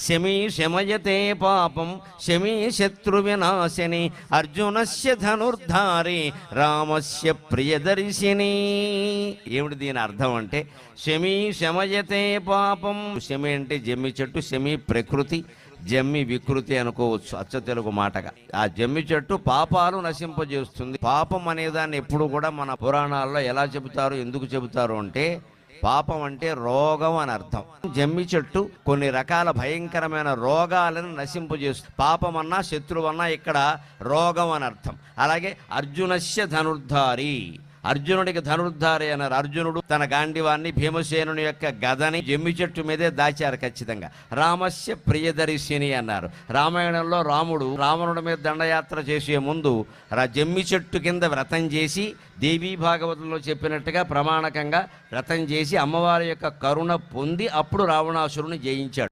శమీ శమయతే పాపం శమీ శత్రు వినాశిని అర్జునస్య ధనుర్ధారి రామస్య ప్రియదర్శిని. ఏమిటి దీని అర్థం అంటే? శమీ శమయతే పాపం. శమి అంటే జమ్మి చెట్టు శమి ప్రకృతి జమ్మి వికృతి అనుకోవచ్చు. అచ్చ తెలుగు మాటగా. ఆ జమ్మి చెట్టు పాపాలు నశింపజేస్తుంది. పాపం అనేదాన్ని ఎప్పుడు కూడా మన పురాణాల్లో ఎలా చెబుతారు ఎందుకు చెబుతారు అంటే పాపం అంటే రోగం అని అర్థం. జమ్మి చెట్టు కొన్ని రకాల భయంకరమైన రోగాలను నశింపజేస్తుంది పాపం అన్నా శత్రువన్నా ఇక్కడ రోగం అని అర్థం. అలాగే అర్జునస్య ధనుర్ధారి. అర్జునుడికి ధనుర్ధారి అన్నారు అర్జునుడు తన గాండివాన్ని భీమసేనుని యొక్క గదని జమ్మి చెట్టు మీదే దాచారు ఖచ్చితంగా. రామస్య ప్రియదర్శిని అన్నారు. రామాయణంలో రాముడు రావణుడి మీద దండయాత్ర చేసే ముందు రా జమ్మి చెట్టు కింద వ్రతం చేసి దేవీ భాగవతంలో చెప్పినట్టుగా ప్రమాణకంగా వ్రతం చేసి అమ్మవారి యొక్క కరుణ పొంది అప్పుడు రావణాసురుని జయించాడు.